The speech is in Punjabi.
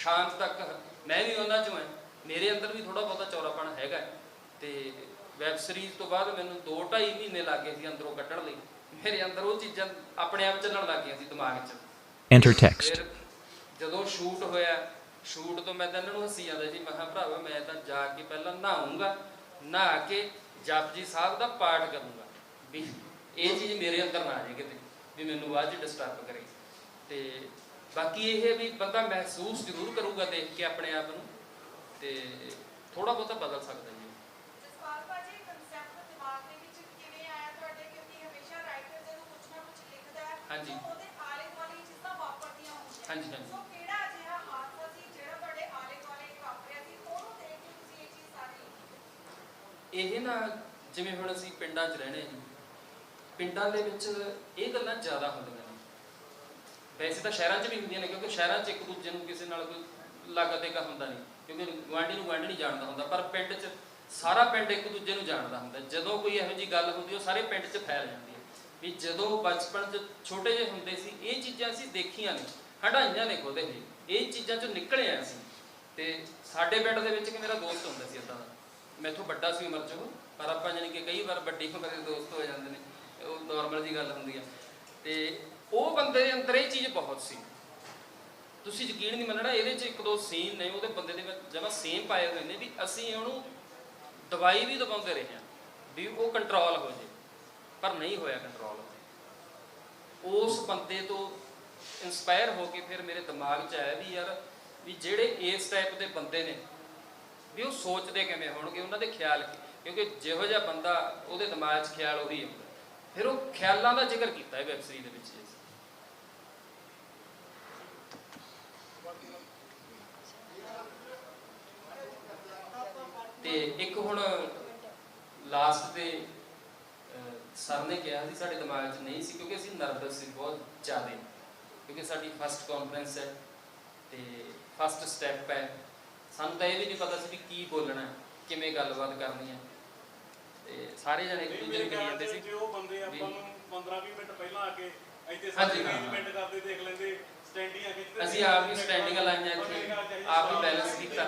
ਸ਼ਾਂਤ ਤੱਕ ਮੈਂ ਵੀ ਉਹਨਾਂ ਚੋਂ ਹਾਂ। ਮੇਰੇ ਅੰਦਰ ਵੀ ਥੋੜਾ ਬਹੁਤਾ ਚੌਰਾਪਣ ਹੈਗਾ। ਤੇ ਵੈਬ ਸੀਰੀਜ਼ ਤੋਂ ਬਾਅਦ ਮੈਨੂੰ 2 2.5 ਮਹੀਨੇ ਲੱਗ ਗਏ ਸੀ ਅੰਦਰੋਂ ਕੱਢਣ ਲਈ। ਮੇਰੇ ਅੰਦਰ ਉਹ ਚੀਜ਼ਾਂ ਆਪਣੇ ਆਪ ਚੱਲਣ ਲੱਗ ਗਈਆਂ ਸੀ ਦਿਮਾਗ 'ਚ। Text. ਫਿਰ ਜਦੋਂ ਸ਼ੂਟ ਹੋਇਆ ਸ਼ੂਟ ਤੋਂ ਮੈਂ ਤਾਂ ਇਹਨਾਂ ਨੂੰ ਹੱਸੀ ਜਾਂਦਾ ਸੀ ਮੈਂ ਕਿਹਾ ਭਰਾਵਾ ਮੈਂ ਤਾਂ ਜਾ ਕੇ ਪਹਿਲਾਂ ਨਹਾਉਂਗਾ ਨਹਾ ਕੇ ਜਪਜੀ ਸਾਹਿਬ ਦਾ ਪਾਠ ਕਰੂੰਗਾ। ਵੀ ਇਹ ਚੀਜ਼ ਮੇਰੇ ਅੰਦਰ ਨਾ ਆ ਜਾਏ ਕਿਤੇ ਵੀ ਮੈਨੂੰ ਬਾਅਦ ਚ ਡਿਸਟਰਬ ਕਰੇ। ਤੇ ਬਾਕੀ ਇਹ ਵੀ ਬੰਦਾ ਮਹਿਸੂਸ ਜ਼ਰੂਰ ਕਰੂਗਾ ਦੇਖ ਕੇ ਆਪਣੇ ਆਪ ਨੂੰ ਤੇ ਥੋੜਾ ਬਹੁਤਾ ਬਦਲ ਸਕਦਾ ਜੀ। ਜਸਪਾਲ ਭਾਜੀ ਕਨਸੈਪਟ ਦਿਮਾਗ ਦੇ ਵਿੱਚ ਕਿਵੇਂ ਆਇਆ ਤੁਹਾਡੇ? ਕਿਉਂਕਿ ਹਮੇਸ਼ਾ ਰਾਈਟਰ ਜਦੋਂ ਕੁਝ ਨਾ ਕੁਝ ਲਿਖਦਾ ਹੈ ਹਾਂਜੀ। ਤਾਂ ਉਹਦੇ ਆਲੇ ਦੁਆਲੇ ਚੀਜ਼ਾਂ ਵਾਪਰਦੀਆਂ ਹੁੰਦੀਆਂ। ਹਾਂਜੀ, ਹਾਂਜੀ। ਸੋ ਕਿਹੜਾ ਅਜਿਹਾ ਹਾਦਸਾ ਸੀ ਜਿਹੜਾ ਤੁਹਾਡੇ ਆਲੇ ਦੁਆਲੇ ਵਾਪਰਿਆ ਸੀ? ਉਹਨੂੰ ਦੇਖ ਕੇ ਤੁਸੀਂ ਇਹ ਚੀਜ਼ ਸਾਰੀ ਇਹ ਨਾ ਜਿਵੇਂ ਹੁਣ ਅਸੀਂ ਪਿੰਡਾਂ 'ਚ ਰਹਿੰਦੇ ਹਾਂ ਪਿੰਡਾਂ ਦੇ ਵਿੱਚ ਇਹ ਗੱਲਾਂ ਜ਼ਿਆਦਾ ਹੁੰਦੀਆਂ ਵੈਸੇ ਤਾਂ ਸ਼ਹਿਰਾਂ 'ਚ ਵੀ ਹੁੰਦੀਆਂ ਨੇ, ਕਿਉਂਕਿ ਸ਼ਹਿਰਾਂ 'ਚ ਇੱਕ ਦੂਜੇ ਨੂੰ ਕਿਸੇ ਨਾਲ ਕੋਈ ਲਾਗਤ ਇੱਕ ਹੁੰਦਾ ਨਹੀਂ, ਕਿਉਂਕਿ ਗੁਆਂਢੀ ਨੂੰ ਗੁਆਂਢੀ ਨਹੀਂ ਜਾਣਦਾ ਹੁੰਦਾ, ਪਰ ਪਿੰਡ 'ਚ ਸਾਰਾ ਪਿੰਡ ਇੱਕ ਦੂਜੇ ਨੂੰ ਜਾਣਦਾ ਹੁੰਦਾ, ਜਦੋਂ ਕੋਈ ਇਹੋ ਜੀ ਗੱਲ ਹੁੰਦੀ, ਉਹ ਸਾਰੇ ਪਿੰਡ 'ਚ ਫੈਲ ਜਾਂਦੀ ਹੈ, ਵੀ ਜਦੋਂ ਬਚਪਨ 'ਚ ਛੋਟੇ ਜਿਹੇ ਹੁੰਦੇ ਸੀ, ਇਹ ਚੀਜ਼ਾਂ ਅਸੀਂ ਦੇਖੀਆਂ ਨੇ ਹਟਾਈਆਂ ਨੇ ਖੋਦੇ ਹੋਏ ਇਹ ਚੀਜ਼ਾਂ 'ਚੋਂ ਨਿਕਲੇ ਆ ਅਸੀਂ, ਤੇ ਸਾਡੇ ਪਿੰਡ ਦੇ ਵਿੱਚ ਕਿ ਮੇਰਾ ਦੋਸਤ ਹੁੰਦਾ ਸੀ ਏਦਾਂ ਦਾ, ਮੈਥੋਂ ਵੱਡਾ ਸੀ ਉਮਰ 'ਚ ਉਹ, ਪਰ ਆਪਾਂ ਜਾਣੀ ਕਿ ਕਈ ਵਾਰ ਵੱਡੀ ਉਮਰ ਦੇ ਦੋਸਤ ਹੋ ਜਾਂਦੇ ਨੇ, ਉਹ ਨਾਰਮਲ ਜੀ ਗੱਲ ਹੁੰਦੀ ਆ ਤੇ ਉਹ ਬੰਦੇ ਦੇ ਅੰਦਰ ਇਹ ਚੀਜ਼ ਬਹੁਤ ਸੀ। ਤੁਸੀਂ ਯਕੀਨ ਨਹੀਂ ਮੰਨਣਾ, ਇਹਦੇ 'ਚ ਇੱਕ ਦੋ ਸੀਨ ਨੇ, ਉਹਦੇ ਬੰਦੇ ਦੇ ਵਿੱਚ ਜਮਾ ਸੇਮ ਪਾਏ ਹੋਏ ਨੇ ਵੀ ਅਸੀਂ ਉਹਨੂੰ ਦਵਾਈ ਵੀ ਦਵਾਉਂਦੇ ਰਹੇ ਹਾਂ ਵੀ ਉਹ ਕੰਟਰੋਲ ਹੋ ਜੇ, ਪਰ ਨਹੀਂ ਹੋਇਆ ਕੰਟਰੋਲ ਉਸ ਬੰਦੇ ਤੋਂ ਇਨਸਪਾਇਰ ਹੋ ਕੇ ਫਿਰ ਮੇਰੇ ਦਿਮਾਗ 'ਚ ਆਇਆ ਵੀ ਯਾਰ, ਵੀ ਜਿਹੜੇ ਇਸ ਟਾਈਪ ਦੇ ਬੰਦੇ ਨੇ, ਵੀ ਉਹ ਸੋਚਦੇ ਕਿਵੇਂ ਹੋਣਗੇ, ਉਹਨਾਂ ਦੇ ਖਿਆਲ ਕਿਉਂਕਿ ਜਿਹੋ ਜਿਹਾ ਬੰਦਾ ਉਹਦੇ ਦਿਮਾਗ 'ਚ ਖਿਆਲ ਉਹੀ ਹੁੰਦਾ। ਫਿਰ ਉਹ ਖਿਆਲਾਂ ਦਾ ਜ਼ਿਕਰ ਕੀਤਾ ਹੈ ਵੈਬ ਸੀਰੀਜ਼ ਦੇ ਵਿੱਚ ਜੀ। ਤੇ ਇੱਕ ਹੁਣ ਲਾਸਟ ਤੇ ਸਰ ਨੇ ਕਿਹਾ ਸੀ ਸਾਡੇ ਦਿਮਾਗ 'ਚ ਨਹੀਂ ਸੀ ਕਿਉਂਕਿ ਅਸੀਂ ਨਰਵਸ ਸੀ ਬਹੁਤ ਜ਼ਿਆਦਾ। ਕਿਉਂਕਿ ਸਾਡੀ ਫਸਟ ਕਾਨਫਰੰਸ ਹੈ ਤੇ ਫਸਟ ਸਟੈਪ ਹੈ। ਸਾਨੂੰ ਤਾਂ ਇਹ ਵੀ ਨਹੀਂ ਪਤਾ ਸੀ ਵੀ ਕੀ ਬੋਲਣਾ ਕਿਵੇਂ ਗੱਲਬਾਤ ਕਰਨੀ ਹੈ। ਤੇ ਸਾਰੇ ਜਣੇ ਇੱਕ ਦੂਜੇ ਨੂੰ ਕਹੀ ਜਾਂਦੇ ਸੀ ਜੇ ਉਹ ਬੰਦੇ ਵੀ- ਆਪਾਂ ਨੂੰ 15-20 ਮਿੰਟ ਪਹਿਲਾਂ ਆ ਕੇ ਇੱਥੇ ਹਾਂਜੀ, ਸਾਡੇ ਹਾਂ, ਅਰੇਂਜਮੈਂਟ ਕਰਦੇ ਦੇਖ ਲੈਂਦੇ ਸਟੈਂਡੀਆਂ ਖਿੱਚਦੇ ਅਸੀਂ ਆਪ ਹੀ ਸਟੈਂਡਿੰਗ ਲਾਈਆਂ ਇੱਥੇ ਆਪ ਹੀ ਬੈਲੈਂਸ ਕੀਤਾ।